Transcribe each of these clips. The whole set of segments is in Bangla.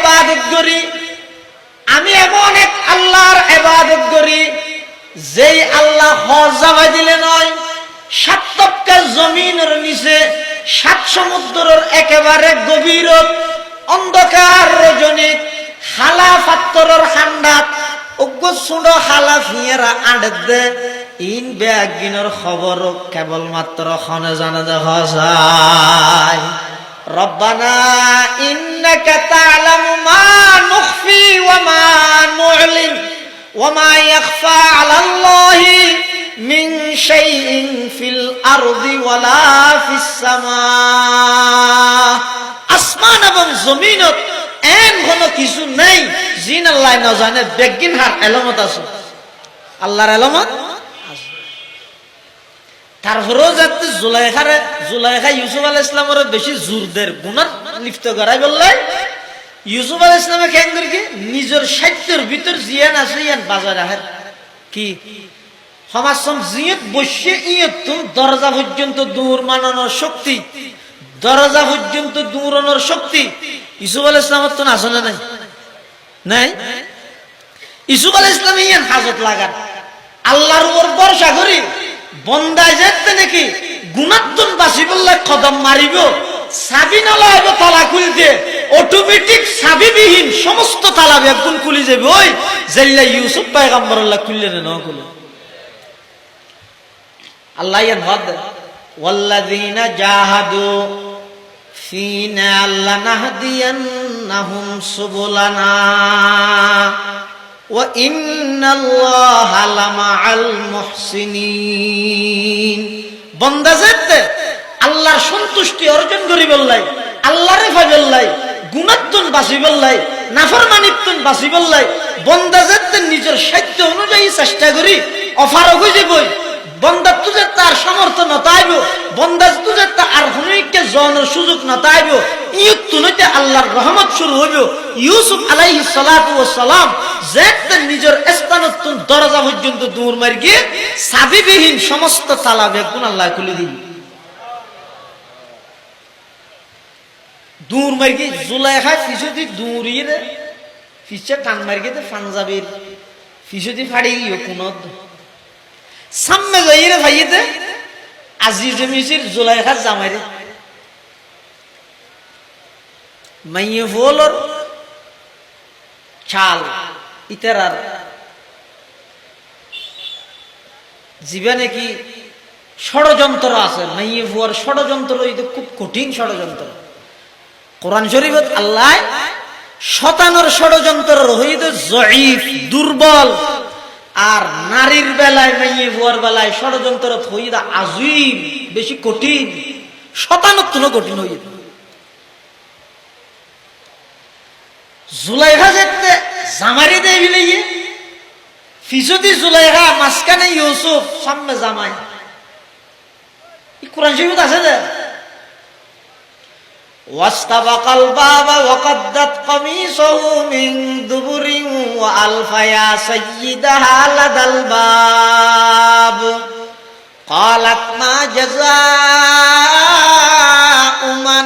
এবাদত করি, আমি এমন এক আল্লাহর এবাদত করি, যেই আল্লাহ হজ জামাই দিলে নয়, সাত তপকা জমিনের নিচে, সাত সমুদ্রের একেবারে গভীর, অন্ধকার রজনী হালা পাত্তরের হান্ডাত উগ্র সুড হালা ফিয়েরা আড়ে দে ইন ব্যাগিনের খবর কেবলমাত্র খনে জানে দেখা যায়। ইন্নাকা তা'লামু ফিল আরদি ওয়ালা ফিস সামা আসমান এবং জমিনত এন কোনো কিছু নাই, জিন আল্লাহ না জানে বেগিন এলমত আছে। আল্লাহর এলমত তারপরেও যাতে জুলাইখারে জুলাইখা ইউসুফ আল ইসলামের বেশি জোর দের গুণার লিপ্ত করাই বললে, ইউসুফ আল ইসলামে কেন করি কি? নিজের সাহিত্যের ভিতর জিয়ান আছে, ইয়ান বাজার আহের কি? জিয়ত ইয়ত দরজা পর্যন্ত দূর মানানোর শক্তি, দরজা পর্যন্ত দূরানোর শক্তি ইসুফ আল ইসলামের তো না নাই? নাই? ইসুফ আল ইসলাম ইয়ান হাজত লাগান। আল্লাহর উপর ভরসা করি। বন্দায় যেতে নাকি গুণাত্তন বাসি বললে কদম মারিব? সাবি নালা হবে তালা খুলতে অটোমেটিক সাবিবিহীন সমস্ত তালা বেগুন খুলি যাবে ওই জেল্লা ইউসুফ পায়গাম্বরল্লাহ খুললে ন আল্লাহ ইয়ান হদ ওয়াল্লাযীনা জাহাদু ফিনা আল্লাহ সুবুলানা। বন্দা যেতে আল্লাহর সন্তুষ্টি অর্জন করি বললাই আল্লাহরে ভাই বললাই গুণাত্তন বাসি বললাই নাফরমানিত্তন বাসি বললাই বন্দা যেতে নিজের সাহিত্য অনুযায়ী চেষ্টা করি, অফারও হয়ে বই বন্দা তুজে তার সমর্থন নতাইব বন্দা তুজে তার হনিককে জনের সুযোগ নতাইব ইয়ুত তুনতে আল্লাহর রহমত শুরু হইব। ইউসুফ আলাইহিস সালাতু ওয়াস সালাম নিজের স্থানত দরজা পর্যন্ত দূর মারি গিয়ে সাবিবিহীন সমস্ত তালা বেগুন আল্লাহ খুলে দিল। দূর মারি গিয়ে জুলাইখা ফিসুদি দূরিয়ে ফিসে টান মারি গিয়ে পাঞ্জাবির ফাড়ি ভাইয়েতে আজিজ মিসির জুলাইখা জামাইরে মাইয়ে ফোলর, চাল। ইতারার জীবনে কি ষড়যন্ত্র আছে? মাইয়ে ফুয়ার ষড়যন্ত্র এটা খুব কঠিন ষড়যন্ত্র। কোরআন শরীফত আল্লাহ শতানোর ষড়যন্ত্র রহিত জয়ীফ, দুর্বল। আর নারীর বেলায় মাইয়ে বুয়ার বেলায় ষড়যন্ত্র হইদা আজীব, বেশি কঠিন। শতানত্ব কঠিন হইল জুলাইহা যেতে জামারি দেয় বিলে ফিসদি জুলাইহা মাঝখানে ইউসুফ সামনে জামাই ই কোরআন শরীফত আছে যে واستبق الباب وقدت قميصه من دبر وألف يا سيدها لدى الباب قالت ما جزاء من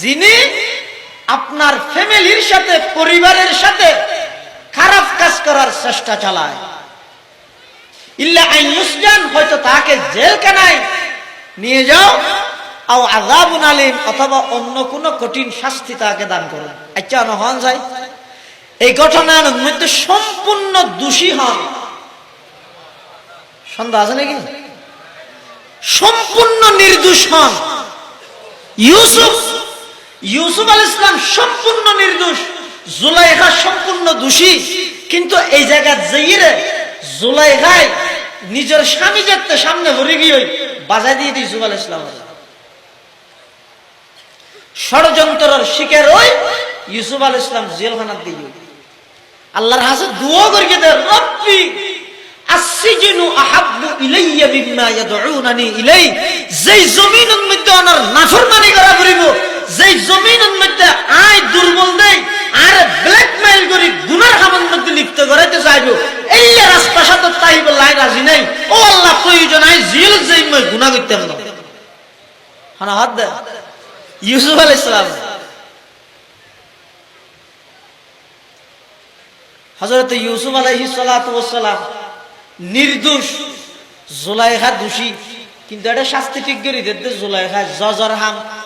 যিনি আপনার ফ্যামিলির সাথে, পরিবারের সাথে খারাপ কাজ করার চেষ্টা চালায়। ইল্লা আইন হয়তো তাকে নিয়ে যাও, আও আজাবুন আলিম, অথবা অন্য কোনো কঠিন শাস্তি তাকে দান করুন আচ্ছা যায় এই ঘটনার মধ্যে সম্পূর্ণ দোষী হন। সন্দেহ আছে নাকি? সম্পূর্ণ নির্দোষ হন। ইউসুফ ইউসুফ আল ইসলাম সম্পূর্ণ নির্দোষ জুলাইখা সম্পূর্ণ দোষী। কিন্তু এই জায়গা যেইরে জুলাইখায় নিজের স্বামী যাতে সামনে ভরে গিয়ে বাজায় দিয়ে দিই আল ইসলাম। ষড়যন্ত্রের শিকার ওই ইউসুফ আল ইসলাম জেলখানার দিয়ে আল্লাহর হাসে দুয়া করিয়ে দেয়, রব্বি, আসসিজনু আহাব্বু ইলাইয়া মিম্মা ইয়াদউনানি ইলাই যেই জমিনের মধ্যে ওনার নাফরমানি করা করিব যেই জমিনের মধ্যে আয় দুর্বল দেই আর ব্ল্যাকমেইল গুনার মধ্যে লিপ্ত করাইতে চাইব, এই তাইব লাই রাজি ও আল্লাহ, প্রয়োজন জেল যেই মই না হানা হাত দে। ইউসুফ ইউসুফ নির্দোষ জুলাইখা দোষী, কিন্তু এটা শাস্তি ঠিক করে দিতে জুলাইখা জজর হাম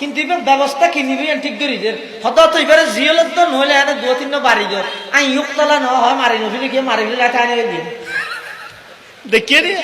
কিন্তু এবার ব্যবস্থা কি নিবি? ঠিক করি যে তো এবারে জিওলের তো নহলে এনে দু তিন বাড়ি গো আই ইউক তলা ন হয় মারি নফিলে গিয়ে মারি ফেলে এনে দিয়ে দেখিয়ে দিয়ে।